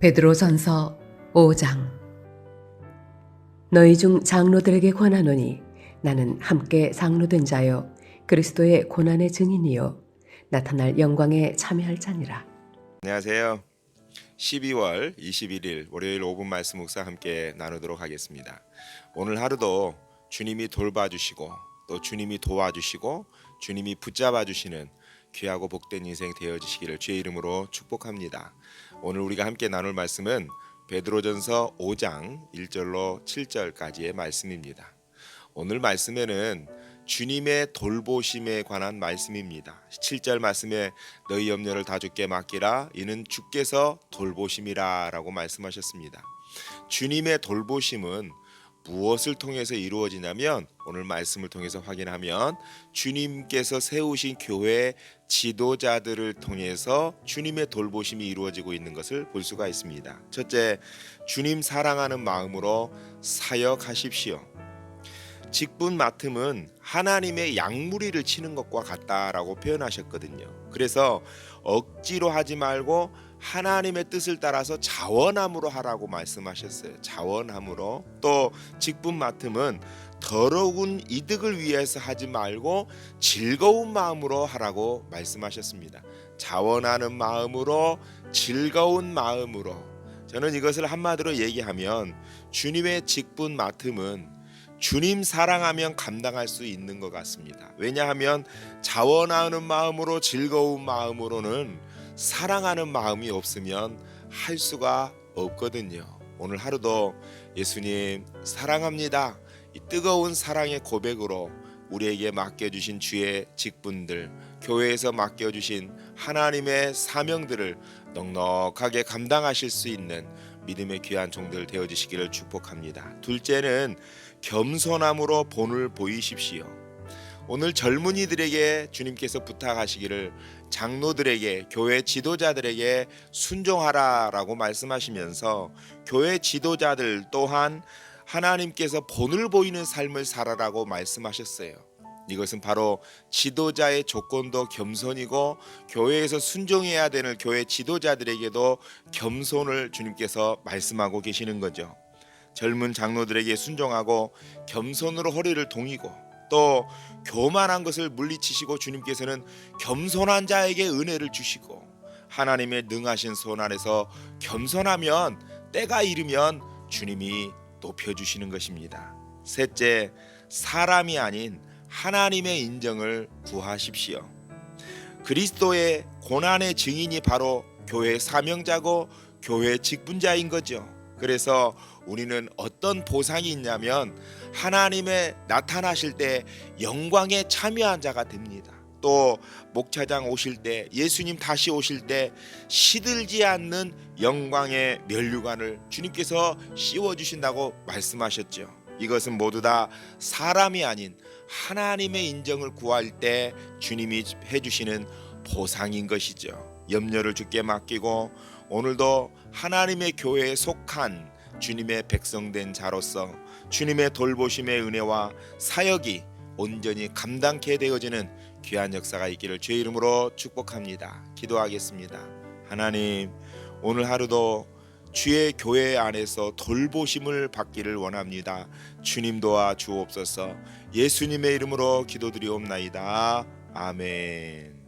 베드로전서 5장 너희 중 장로들에게 권하노니 나는 함께 장로된 자요 그리스도의 고난의 증인이요 나타날 영광에 참여할 자니라 안녕하세요. 12월 21일 월요일 5분 말씀 묵상 함께 나누도록 하겠습니다. 오늘 하루도 주님이 돌봐주시고 또 주님이 도와주시고 주님이 붙잡아 주시는 귀하고 복된 인생 되어지시기를 주의 이름으로 축복합니다. 오늘 우리가 함께 나눌 말씀은 베드로전서 5장 1절로 7절까지의 말씀입니다. 오늘 말씀에는 주님의 돌보심에 관한 말씀입니다. 7절 말씀에 너희 염려를 다 주께 맡기라 이는 주께서 돌보심이라라고 말씀하셨습니다. 주님의 돌보심은 무엇을 통해서 이루어지냐면 오늘 말씀을 통해서 확인하면 주님께서 세우신 교회 지도자들을 통해서 주님의 돌보심이 이루어지고 있는 것을 볼 수가 있습니다. 첫째, 주님 사랑하는 마음으로 사역하십시오. 직분 맡음은 하나님의 양무리를 치는 것과 같다라고 표현하셨거든요. 그래서 억지로 하지 말고 하나님의 뜻을 따라서 자원함으로 하라고 말씀하셨어요. 자원함으로 또 직분 맡음은 더러운 이득을 위해서 하지 말고 즐거운 마음으로 하라고 말씀하셨습니다. 자원하는 마음으로 즐거운 마음으로 저는 이것을 한마디로 얘기하면 주님의 직분 맡음은 주님 사랑하면 감당할 수 있는 것 같습니다. 왜냐하면 자원하는 마음으로 즐거운 마음으로는 사랑하는 마음이 없으면 할 수가 없거든요. 오늘 하루도 예수님 사랑합니다. 이 뜨거운 사랑의 고백으로 우리에게 맡겨주신 주의 직분들, 교회에서 맡겨주신 하나님의 사명들을 넉넉하게 감당하실 수 있는 믿음의 귀한 종들 되어주시기를 축복합니다. 둘째는 겸손함으로 본을 보이십시오. 오늘 젊은이들에게 주님께서 부탁하시기를 장로들에게 교회 지도자들에게 순종하라라고 말씀하시면서 교회 지도자들 또한 하나님께서 본을 보이는 삶을 살아라고 말씀하셨어요. 이것은 바로 지도자의 조건도 겸손이고 교회에서 순종해야 되는 교회 지도자들에게도 겸손을 주님께서 말씀하고 계시는 거죠. 젊은 장로들에게 순종하고 겸손으로 허리를 동이고 또 교만한 것을 물리치시고 주님께서는 겸손한 자에게 은혜를 주시고 하나님의 능하신 손 아래서 겸손하면 때가 이르면 주님이 높여 주시는 것입니다. 셋째, 사람이 아닌 하나님의 인정을 구하십시오. 그리스도의 고난의 증인이 바로 교회 사명자고 교회 직분자인 거죠. 그래서 우리는 어떤 보상이 있냐면 하나님의 나타나실 때 영광에 참여한 자가 됩니다. 또 목차장 오실 때 예수님 다시 오실 때 시들지 않는 영광의 면류관을 주님께서 씌워 주신다고 말씀하셨죠. 이것은 모두 다 사람이 아닌 하나님의 인정을 구할 때 주님이 해 주시는 보상인 것이죠. 염려를 주께 맡기고 오늘도 하나님의 교회에 속한 주님의 백성된 자로서 주님의 돌보심의 은혜와 사역이 온전히 감당케 되어지는 귀한 역사가 있기를 주의 이름으로 축복합니다. 기도하겠습니다. 하나님 오늘 하루도 주의 교회 안에서 돌보심을 받기를 원합니다. 주님 도와 주옵소서. 예수님의 이름으로 기도드리옵나이다. 아멘.